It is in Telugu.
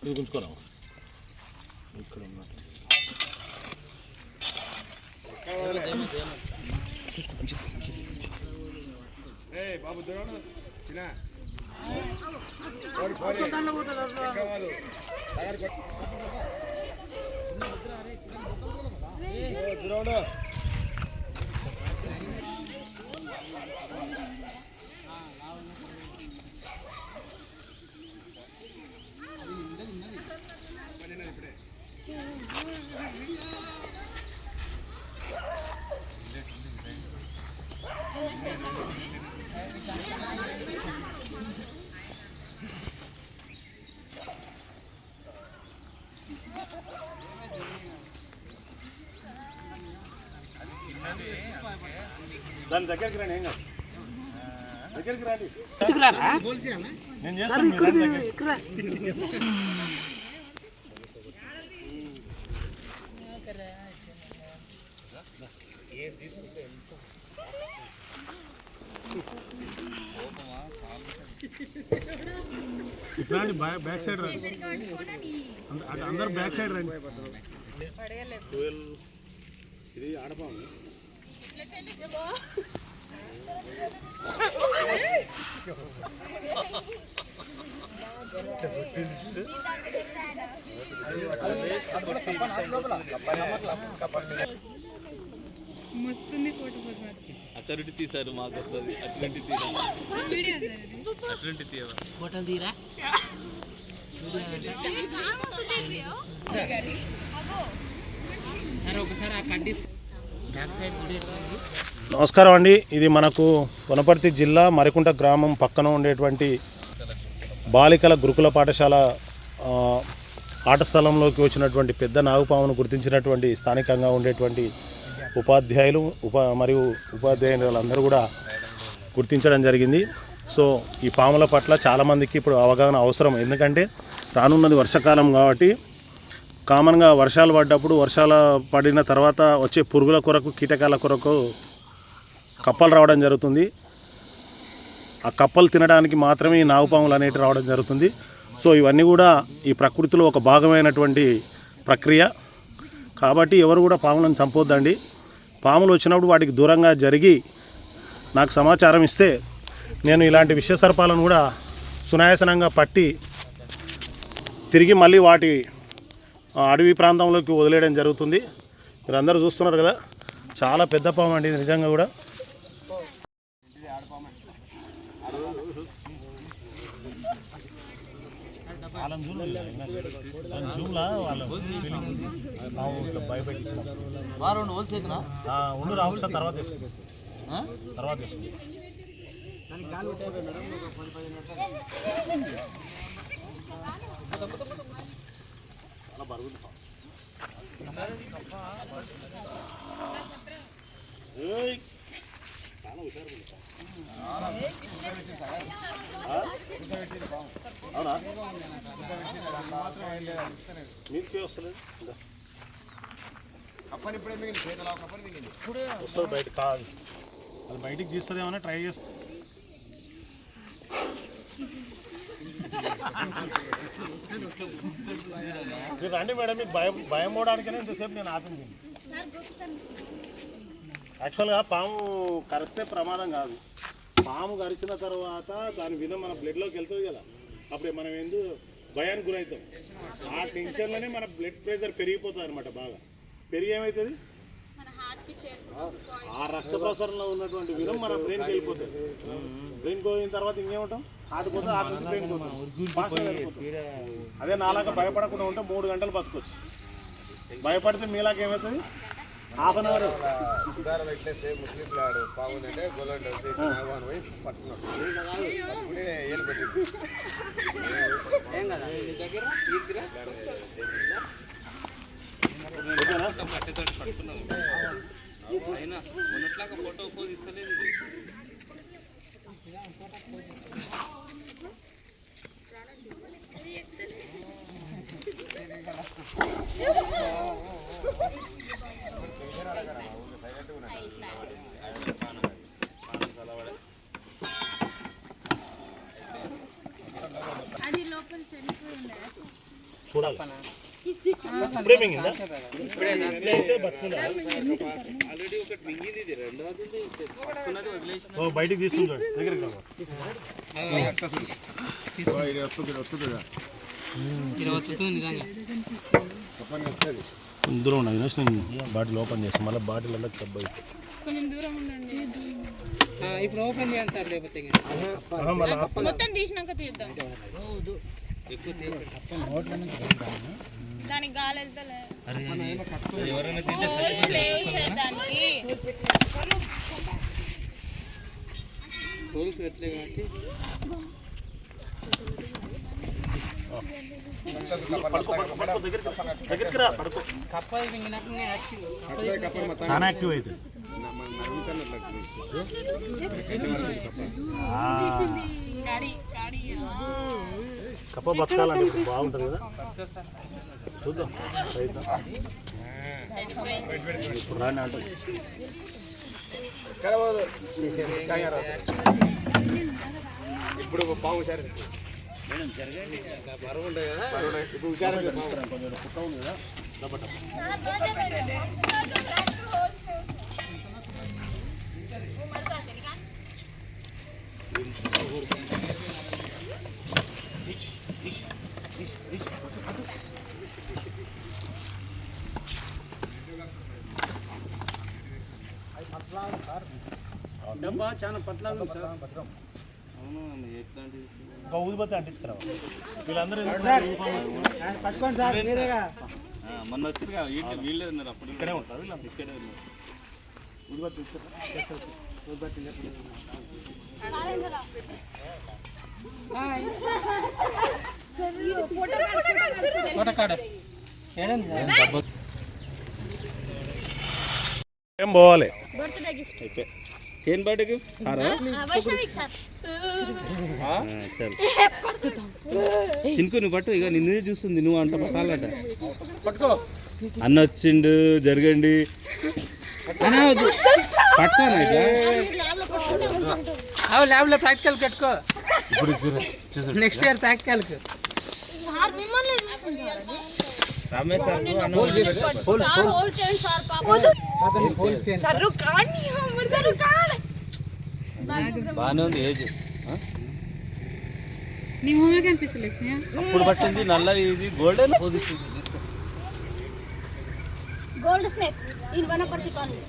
ఇది గుంజుకోరా ఇక్కడ ఉన్నట్టు బాబు దూరం. చిన్న పోరి, పోరి. ఇంకా వాళ్ళు. తగరు కొట్టు. ఏ, దూరం ఉండు. దాని దగ్గరికి రండి ఏం కాదు. దగ్గరికి రండి నేను చేస్తాను మీరు రండి దగ్గరికి. ఇట్లా రండి బ్యాక్ బ్యాక్ సైడ్ రండి అందరు బ్యాక్ సైడ్ రండి. ఇది ఆడపాము. మస్తుంది ఫోటో పోతున్నారు అక్కడి తీసారు మాకు వస్తుంది అటువంటి తీరా. అటువంటి తీయవా ఫోటోలు తీరా? సరే ఒకసారి ఆ కడ్డీ నమస్కారం అండి. ఇది మనకు వనపర్తి జిల్లా మరికుంట గ్రామం పక్కన ఉండేటువంటి బాలికల గురుకుల పాఠశాల ఆట స్థలంలోకి వచ్చినటువంటి పెద్ద నాగుపామును గుర్తించినటువంటి స్థానికంగా ఉండేటువంటి ఉపాధ్యాయులు ఉపా మరియు ఉపాధ్యాయులందరూ కూడా గుర్తించడం జరిగింది. సో ఈ పాముల పట్ల చాలామందికి ఇప్పుడు అవగాహన అవసరం. ఎందుకంటే రానున్నది వర్షాకాలం కాబట్టి కామన్గా వర్షాలు పడ్డప్పుడు వర్షాలు పడిన తర్వాత వచ్చే పురుగుల కొరకు కీటకాల కొరకు కప్పలు రావడం జరుగుతుంది. ఆ కప్పలు తినడానికి మాత్రమే ఈ నాగుపాములు అనేటివి రావడం జరుగుతుంది. సో ఇవన్నీ కూడా ఈ ప్రకృతిలో ఒక భాగమైనటువంటి ప్రక్రియ. కాబట్టి ఎవరు కూడా పాములను చంపొద్దండి. పాములు వచ్చినప్పుడు వాటికి దూరంగా జరిగి నాకు సమాచారం ఇస్తే నేను ఇలాంటి విషసర్పాలను కూడా సునాయాసనంగా పట్టి తిరిగి మళ్ళీ వాటి అడవి ప్రాంతంలోకి వదిలేయడం జరుగుతుంది. మీరు అందరూ చూస్తున్నారు కదా చాలా పెద్ద పాము అండి ఇది నిజంగా కూడా. ఉండు తర్వాత తర్వాత వేసుకో చాలా బరువుంది పాము. ఏయ్! చాలా హుషారుగా ఉంది పాము. ఆ? అవునా? మీకే వస్తలేదు? ఇందా. కప్పని ఇప్పుడే మిగిలింది చేతిలో కప్పని మిగిలింది. వస్తుంది బయట కాదు. అది బయటికి తీస్తుందేమన్నా ట్రై చేస్తా. మీరు రండి మేడం మీకు భయం భయం పోవడానికనే ఇంతసేపు నేను ఆపింది. యాక్చువల్గా పాము కరిస్తే ప్రమాదం కాదు. పాము కరిచిన తర్వాత దాని విధం మన బ్లడ్లోకి వెళ్తుంది కదా. అప్పుడే మనం ఎందుకు భయానికి గురవుతాం ఆ టెన్షన్లోనే మన బ్లడ్ ప్రెషర్ పెరిగిపోతుంది అనమాట బాగా. పెరిగి ఏమవుతుంది ఆ రక్త ప్రసరణలో ఉన్నటువంటి విధం మన బ్రెయిన్కి వెళ్ళిపోతుంది. బ్రెయిన్ పోయిన తర్వాత ఇంకేముంటాం? హార్ట్ పోతే హార్ట్ నుంచి బ్రెయిన్ అదే నాలాగా భయపడకుండా ఉంటే మూడు గంటలు బతకొచ్చు. భయపడితే మీలాగా ఏమవుతుంది? హాఫ్ అన్ అవర్ ఉదాహరణ పెట్టేసి ముస్లిం లాడు పావుందంటే గొల్లండి వచ్చి నాగవాన్ పోయి పట్టుకున్నాడు. పట్టుకుని ఏలు పెట్టింది. ఏం కదా? నీ దగ్గర? తీర్చిరా పట్టేతోటి పట్టుకున్నావు. అయినా మొన్నట్లాగా ఫోటో పోజ్ ఇస్తలేదు. చూడాలి. ఇప్పుడే మింగిందా? ఓ బయటికి దగ్గరికి రా ఇది వస్తుంది వస్తుంది ఇది నిజంగా. వస్తుంది దూరం ఉన్నా వినేష్ నేను బాటిల్ ఓపెన్ చేస్తాను. మళ్ళీ బాటిల్. కొంచెం దూరం ఉండండి. ఆ, ఇప్పుడు ఓపెన్ చేయాలి సార్ లేకపోతే ఇంకా. ఆహా, మళ్ళీ మొత్తం తీసినాక తీద్దాం. దానికి గాలి వెళ్తలే. దానికి పెట్టలే కాబట్టి. చాలా యాక్టివ్ అవుతుంది కప్ప బతకాలండి బాగుంటుంది కదా. చూద్దాం. ఇప్పుడు రాని అంటుంది ఇప్పుడు పాము బరువు ఉంటాయి కదా ఇప్పుడు హుషారుగా ఒక ఊదిబత్తి అంటించుకురా వీళ్ళందరూ మొన్న వచ్చింది కదా ఏంటి వీళ్ళే ఉన్నారు అప్పుడు. ఇక్కడే ఉంటారు ఇక్కడే ఉన్నారు. ఊదిబత్తి ఏం పోవాలి? ఏం బయటకు చింకు నువ్వు పట్టు ఇక నిన్నే చూస్తుంది నువ్వు అంట పట్టాలట పట్టుకో అన్న వచ్చిండు జరగండి అవి ల్యాబ్లో ప్రాక్టికల్ పెట్టుకో నెక్స్ట్ ఇయర్ ప్రాక్టికల్ సార్ మిమ్మల్ని చూస్తుంది సార్ అది. రమేష్ సార్ బాగానే ఉంది ఏజ్. నీ మొహమే కనిపిస్తలే స్నేహ? అప్పుడు పట్టింది నల్ల ఇది golden position gold snake in Wanaparthy college.